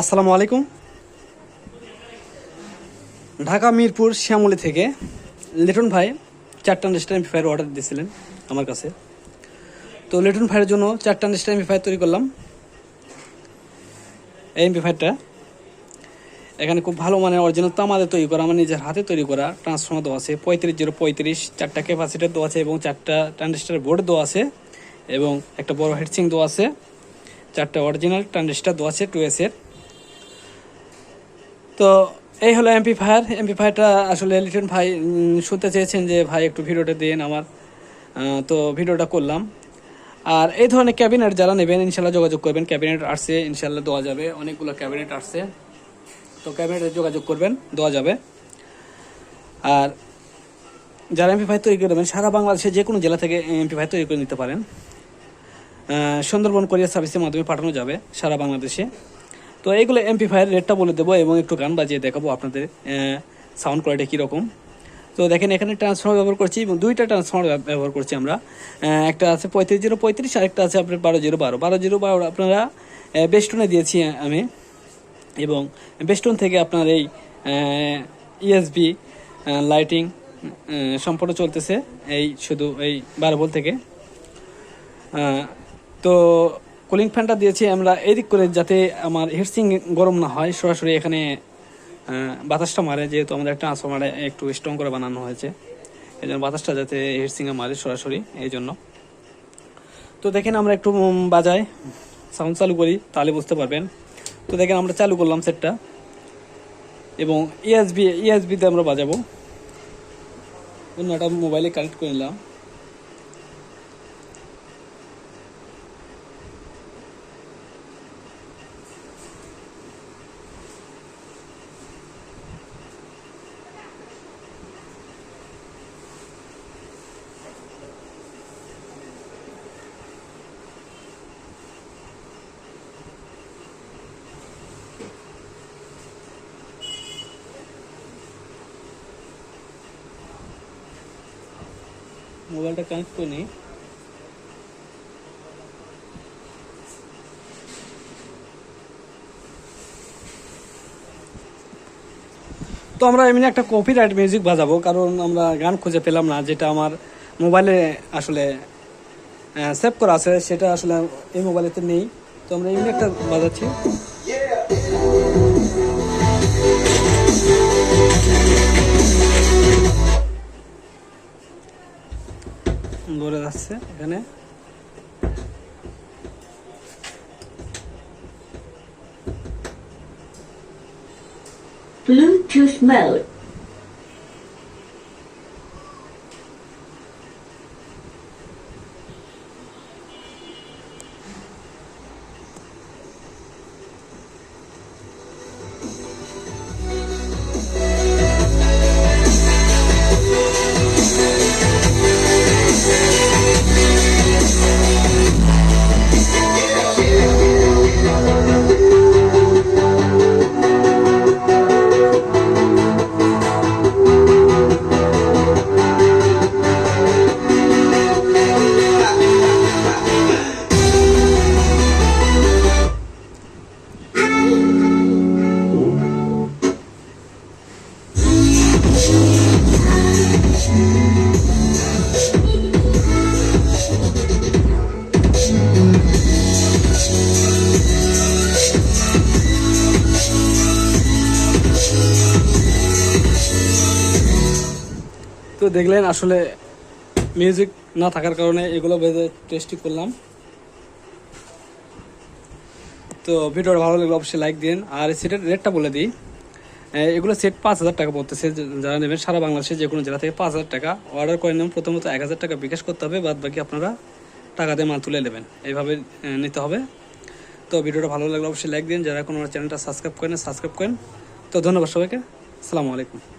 আসসালামু আলাইকুম। ঢাকা, মিরপুর, শ্যামলি থেকে লিটন ভাই চারটা নেস্টার এমপিফায়ার অর্ডার দিয়েছিলেন আমার কাছে। তো লিটন ভাইয়ের জন্য চারটা নেস্টার এমপিফায়ার তৈরি করলাম। এই এমপিফায়ারটা এখানে খুব ভালো মানে অরিজিনাল তামাদের তৈরি করা, আমার নিজের হাতে তৈরি করা ট্রান্সফর্মার দেওয়া আছে, পঁয়ত্রিশ জিরো পঁয়ত্রিশ, চারটা ক্যাপাসিটার দেওয়া আছে এবং চারটা ট্রানজিস্টার বোর্ড দেওয়া আছে এবং একটা বড় হেডসিং দেওয়া আছে, চারটা অরিজিনাল ট্রানজিস্টার দেওয়া আছে টু এসের তো এই হলো এমপি ফায়ার এমপি ফায়ারটা আসলে লিটন ভাই শুনতে চেয়েছেন যে ভাই একটু ভিডিওটা দিন আমার। তো ভিডিওটা করলাম। আর এই ধরনের ক্যাবিনেট যারা নেবেন, ইনশাল্লাহ যোগাযোগ করবেন। ক্যাবিনেট আসছে, ইনশাল্লাহ দেওয়া যাবে। অনেকগুলো ক্যাবিনেট আসছে। তো ক্যাবিনেটে যোগাযোগ করবেন, দেওয়া যাবে। আর যারা এমপি ফাইভ তৈরি করে দেবেন সারা বাংলাদেশে যে কোনো জেলা থেকে এমপি ফাইভ তৈরি করে নিতে পারেন। সুন্দরবন কোরিয়ার সার্ভিসের মাধ্যমে পাঠানো যাবে সারা বাংলাদেশে। তো এইগুলো এমপি ফাইয়ের রেটটা বলে দেবো এবং একটু গান বাজিয়ে দেখাবো আপনাদের সাউন্ড কোয়ালিটি কীরকম। তো দেখেন, এখানে ট্রান্সফর্মার ব্যবহার করছি এবং দুইটা ট্রান্সফর্মার ব্যবহার করছি আমরা। একটা আছে পঁয়ত্রিশ জিরো পঁয়ত্রিশ আরেকটা আছে আপনার বারো জিরো বারো। বারো জিরো বারো আপনারা বেস্টনে দিয়েছি আমি। এবং বেস্টন থেকে আপনার এই ইএসবি লাইটিং সম্পূর্ণ চলতেছে। এই শুধু এই বারো ভোল্ট থেকে। তো কুলিং ফ্যানটা দিয়েছি আমরা এদিক করে যাতে আমার হিটসিং গরম না হয়। সরাসরি এখানে বাতাসটা মারে, যেহেতু আমাদের ট্রান্সফরমারে একটু স্ট্রং করে বানানো হয়েছে। এই জন্য বাতাসটা যাতে হিটসিংয়ে মারে সরাসরি এই জন্য তো দেখেন আমরা একটু বাজাই সাউন্ড চালু করি, তাহলে বুঝতে পারবেন। তো দেখেন আমরা চালু করলাম সেটটা এবং E ইএসবি ইএসবিতে আমরা বাজাবো। অন্য একটা মোবাইলে কানেক্ট করে নিলাম। মোবাইলটা কানেক্ট করে নিই তো আমরা এমনি একটা কপিরাইট মিউজিক বাজাবো কারণ আমরা গান খুঁজে পেলাম না যেটা আমার মোবাইলে আসলে সেভ করা আছে সেটা আসলে এই মোবাইলেতে নেই তো আমরা এমনি একটা বাজাচ্ছি ধরে যাচ্ছে এখানে Bluetooth mode. তো দেখলেন আসলে মিউজিক না থাকার কারণে এগুলো বেঁধে টেস্টি করলাম। তো ভিডিওটা ভালো লাগলে অবশ্যই লাইক দিন। আর সেটের রেটটা বলে দিই। এগুলো সেট পাঁচ হাজার টাকা পড়তেছে। যারা নেবেন সারা বাংলাদেশে যে কোনো জেলা থেকে পাঁচ হাজার টাকা অর্ডার করে নেবেন। প্রথমত এক হাজার টাকা বিকাশ করতে হবে বাদ বাকি আপনারা টাকা দিয়ে মাল তুলে নেবেন। এইভাবে নিতে হবে। তো ভিডিওটা ভালো লাগলে অবশ্যই লাইক দিন। যারা কোনো চ্যানেলটা সাবস্ক্রাইব করেন সাবস্ক্রাইব করেন। তো ধন্যবাদ সবাইকে। আসসালামু আলাইকুম।